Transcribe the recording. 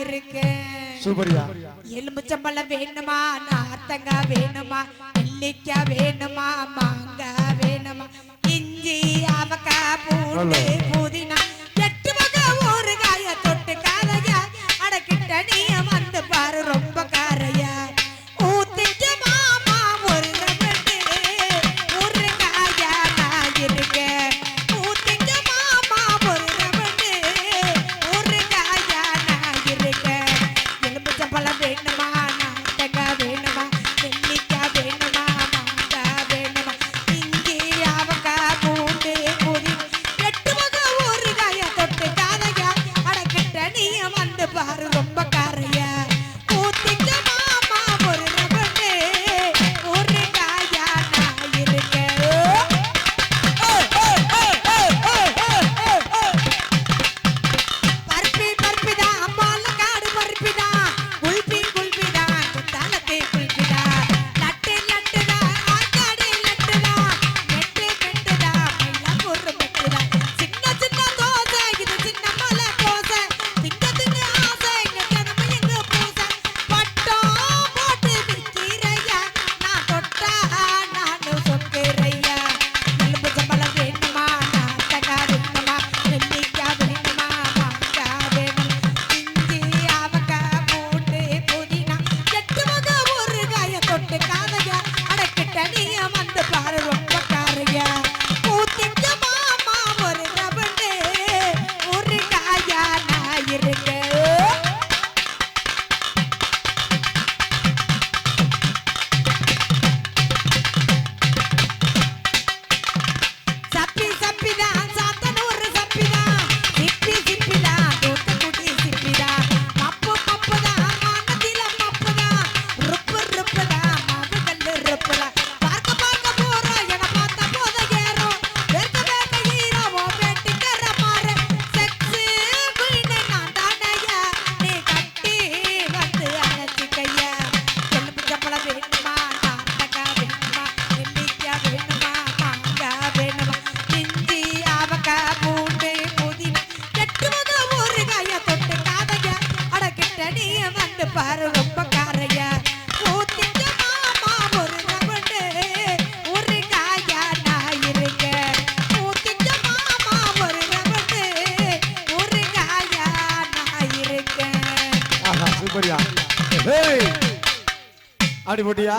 இருக்க. சூப்பரியா. எலுமிச்சம்பழ வேணுமா? நாத்தங்கா வேணுமா? நெல்லிக்காய் வேணுமா? மாங்காய் வேணுமா? இஞ்சி அவக்காய் பூண்டு bajar பூண்டு புதினா. எட்டு முத ஊறுகாய தொட்டு காதைய? அடக்கிட்ட நீ வந்து பாரு ரொம்ப காரைய ஊத்திக்க மாமா ஒரு ரவுண்டு ஊறுகாய நான் இருக்க ஊத்திக்க மாமா ஒரு ரவுண்டு ஊறுகாய நான் இருக்க சூப்பரியா. ஏய் அடிபட்டியா